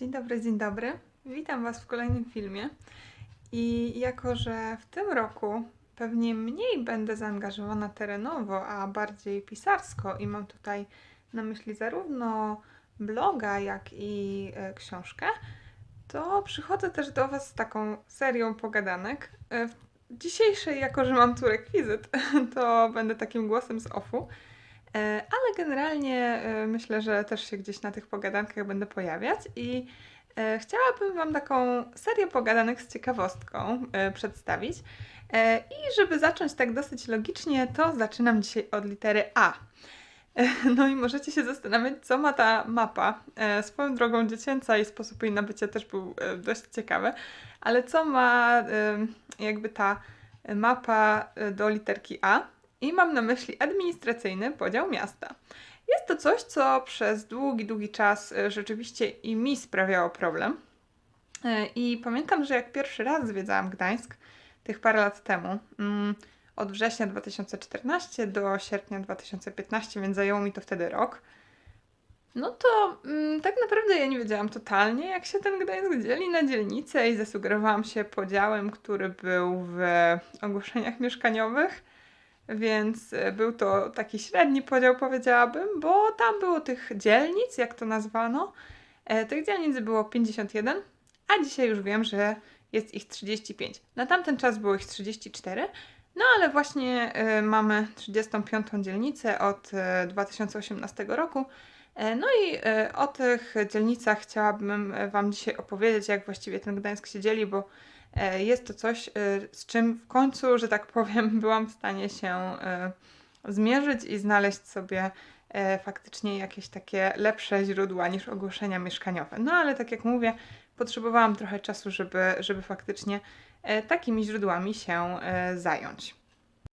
Dzień dobry, dzień dobry. Witam Was w kolejnym filmie. I jako, że w tym roku pewnie mniej będę zaangażowana terenowo, a bardziej pisarsko, i mam tutaj na myśli zarówno bloga, jak i e, książkę, to przychodzę też do Was z taką serią pogadanek. E, w dzisiejszej, jako że mam tu rekwizyt, to będę takim głosem z offu. E, Ale generalnie e, myślę, że też się gdzieś na tych pogadankach będę pojawiać i e, chciałabym Wam taką serię pogadanek z ciekawostką przedstawić. I żeby zacząć tak dosyć logicznie, to zaczynam dzisiaj od litery A. No i możecie się zastanawiać, co ma ta mapa. Swoją drogą dziecięca i sposób jej nabycia też był dość ciekawy, ale co ma jakby ta mapa do literki A? I mam na myśli administracyjny podział miasta. Jest to coś, co przez długi, długi czas e, rzeczywiście i mi sprawiało problem. E, I pamiętam, że jak pierwszy raz zwiedzałam Gdańsk, tych parę lat temu, mm, od września 2014 do sierpnia 2015, więc zajęło mi to wtedy rok. No to mm, tak naprawdę ja nie wiedziałam totalnie, jak się ten Gdańsk dzieli na dzielnice i zasugerowałam się podziałem, który był w ogłoszeniach mieszkaniowych. Więc e, był to taki średni podział, powiedziałabym, bo tam było tych dzielnic, jak to nazwano. E, tych dzielnic było 51, a dzisiaj już wiem, że jest ich 35. Na tamten czas było ich 34, no ale właśnie e, mamy 35. dzielnicę od e, 2018 roku. E, no i e, o tych dzielnicach chciałabym e, Wam dzisiaj opowiedzieć, jak właściwie ten Gdańsk się dzieli, bo Jest to coś, z czym w końcu, że tak powiem, byłam w stanie się zmierzyć i znaleźć sobie faktycznie jakieś takie lepsze źródła niż ogłoszenia mieszkaniowe. No ale tak jak mówię, potrzebowałam trochę czasu, żeby, żeby faktycznie takimi źródłami się zająć.